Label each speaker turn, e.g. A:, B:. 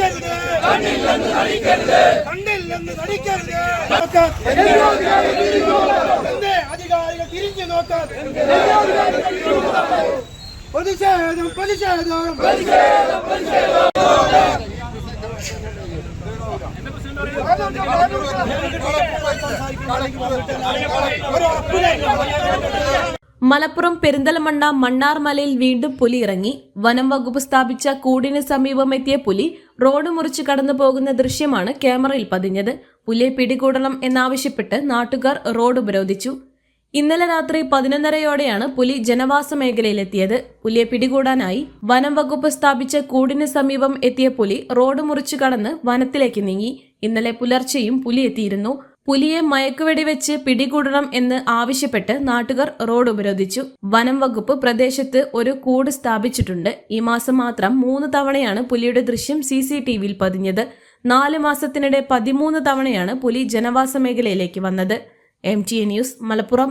A: നടിക്കരുത് കണ്ടില്ലെന്ന് നടിക്കരുത് കണ്ടില്ലെന്ന് നടിക്കരുത് എന്റെ അധികാരികൾ തിരിഞ്ഞു നോക്കാതെ പ്രതിഷേധം പ്രതിഷേധം പ്രതിഷേധം
B: മലപ്പുറം പെരിന്തൽമണ്ണ മണ്ണാർമലയിൽ വീണ്ടും പുലി ഇറങ്ങി. വനം വകുപ്പ് സ്ഥാപിച്ച കൂടിന് സമീപം എത്തിയ പുലി റോഡ് മുറിച്ച് കടന്നു പോകുന്ന ദൃശ്യമാണ് ക്യാമറയിൽ പതിഞ്ഞത്. പുലിയെ പിടികൂടണം എന്നാവശ്യപ്പെട്ട് നാട്ടുകാർ റോഡ് ഉപരോധിച്ചു. ഇന്നലെ രാത്രി പതിനൊന്നരയോടെയാണ് പുലി ജനവാസ മേഖലയിലെത്തിയത്. പുലിയെ പിടികൂടാനായി വനം വകുപ്പ് സ്ഥാപിച്ച കൂടിന് സമീപം എത്തിയ പുലി റോഡ് മുറിച്ചു കടന്ന് വനത്തിലേക്ക് നീങ്ങി. ഇന്നലെ പുലർച്ചെയും പുലി എത്തിയിരുന്നു. പുലിയെ മയക്കുവെടി വെച്ച് പിടികൂടണം എന്ന് ആവശ്യപ്പെട്ട് നാട്ടുകാർ റോഡ് ഉപരോധിച്ചു. വനം വകുപ്പ് പ്രദേശത്ത് ഒരു കൂട് സ്ഥാപിച്ചിട്ടുണ്ട്. ഈ മാസം മാത്രം മൂന്ന് തവണയാണ് പുലിയുടെ ദൃശ്യം സി സി ടി വിയിൽ പതിഞ്ഞത്. നാല് മാസത്തിനിടെ പതിമൂന്ന് തവണയാണ് പുലി ജനവാസ മേഖലയിലേക്ക് വന്നത്. M T A news Malappuram.